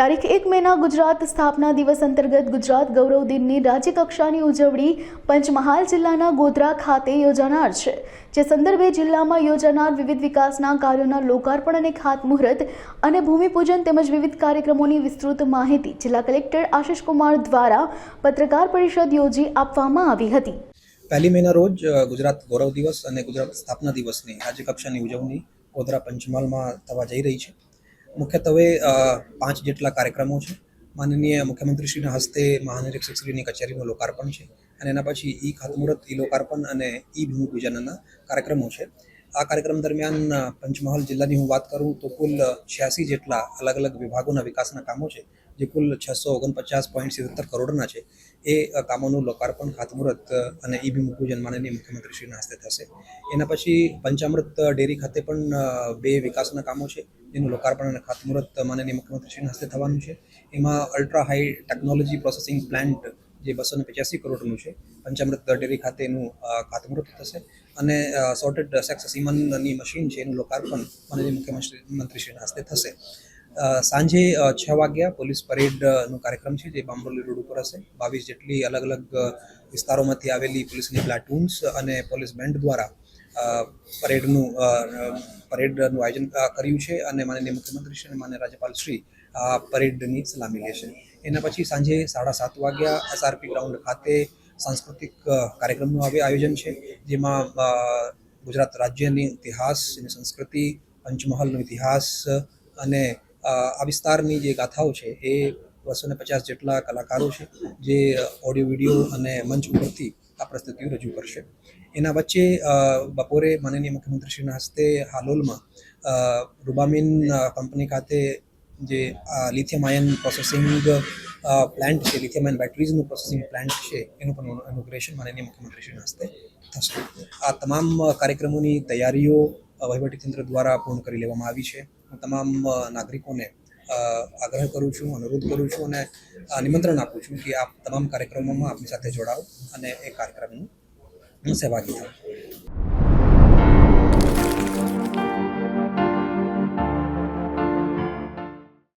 તારીખ એક મેના ગુજરાત સ્થાપના દિવસ અંતર્ગત ગુજરાત ગૌરવ દિનની રાજ્યકક્ષાની ઉજવણી પંચમહાલ જિલ્લાના ગોધરા ખાતે યોજાનાર છે, જે સંદર્ભે જિલ્લામાં યોજાનાર વિવિધ વિકાસના કાર્યોના લોકાર્પણ અને ખાતમુહૂર્ત અને ભૂમિપૂજન તેમજ વિવિધ કાર્યક્રમોની વિસ્તૃત માહિતી જિલ્લા કલેક્ટર આશિષ કુમાર દ્વારા પત્રકાર પરિષદ યોજી આપવામાં આવી હતી. પહેલી મેના રોજ ગુજરાત ગૌરવ દિવસ અને ગુજરાત સ્થાપના દિવસની રાજ્ય કક્ષાની ઉજવણી ગોધરા પંચમહાલમાં થવા જઈ રહી છે. મુખ્યત્વે પાંચ જેટલા કાર્યક્રમો છે. માનનીય મુખ્યમંત્રીશ્રીના હસ્તે મહાનિરીક્ષકશ્રીની કચેરીનું લોકાર્પણ છે અને એના પછી ઈ ખાતમુહૂર્ત, ઈ લોકાર્પણ અને ઈ ભૂમિપૂજનના કાર્યક્રમો છે. આ કાર્યક્રમ દરમિયાન પંચમહાલ જિલ્લાની હું વાત કરું તો કુલ છ્યાસી જેટલા અલગ અલગ વિભાગોના વિકાસના કામો છે. જે કુલ છસો ઓગણપચાસ પોઈન્ટ સિત્તેર કરોડના છે એ કામોનું લોકાર્પણ ખાતમુહૂર્ત અને ઈ ભૂમિપૂજન માનનીય મુખ્યમંત્રીશ્રીના હસ્તે થશે. એના પછી પંચામૃત ડેરી ખાતે પણ બે વિકાસના કામો છે જેનું લોકાર્પણ અને ખાતમુહૂર્ત માનનીય મુખ્યમંત્રીશ્રીના હસ્તે થવાનું છે. એમાં ultra high technology processing plant જે બસો ને પચાસી કરોડનું છે પંચામૃત ડેરી ખાતે એનું અ, ખાતમુહૂર્ત થશે. અને સોર્ટેડ સેક્સ સીમનની મશીન છે એનું લોકાર્પણ માનનીય મુખ્યમંત્રી મંત્રીશ્રીના હસ્તે થશે. સાંજે છ વાગ્યા પોલીસ પરેડનો કાર્યક્રમ છે જે બાંબોલી રોડ ઉપર હશે. બાવીસ જેટલી અલગ અલગ વિસ્તારોમાંથી આવેલી પોલીસની પ્લાટૂન્સ અને પોલીસ બેન્ડ દ્વારા પરેડનું પરેડનું આયોજન કર્યું છે અને માનનીય મુખ્યમંત્રી શ્રી અને માન્ય રાજ્યપાલશ્રી આ પરેડની સલામી લેશે એના પછી સાંજે સાડા સાત વાગ્યા એસઆરપી ગ્રાઉન્ડ ખાતે સાંસ્કૃતિક કાર્યક્રમનું આવે આયોજન છે, જેમાં ગુજરાત રાજ્યની ઇતિહાસ, એની સંસ્કૃતિ, પંચમહાલનો ઇતિહાસ અને આ વિસ્તારની જે ગાથાઓ છે એ બસો ને પચાસ જેટલા કલાકારો છે જે ઓડિયો, વીડિયો અને મંચ ઉપરથી આ પ્રસ્તુતિઓ રજૂ કરશે. એના વચ્ચે બપોરે માનનીય મુખ્યમંત્રીશ્રીના હસ્તે હાલોલમાં રૂબામિન કંપની ખાતે જે લિથિયમ આયન પ્રોસેસિંગ પ્લાન્ટ છે, લિથિયમ આયન બેટરીઝનું પ્રોસેસિંગ પ્લાન્ટ છે, એનું પણ ઇનોગ્રેશન માનનીય મુખ્યમંત્રીશ્રીના હસ્તે થશે. આ તમામ કાર્યક્રમોની તૈયારીઓ અ, વહીવટીતંત્ર દ્વારા પૂર્ણ કરી લેવામાં આવી છે. હું તમામ નાગરિકોને આગ્રહ કરું છું અનુરોધ કરું છું અને નિમંત્રણ આપું છું કે આપ તમામ કાર્યક્રમોમાં આપની સાથે જોડાઓ અને એ કાર્યક્રમનું સહભાગી થાઓ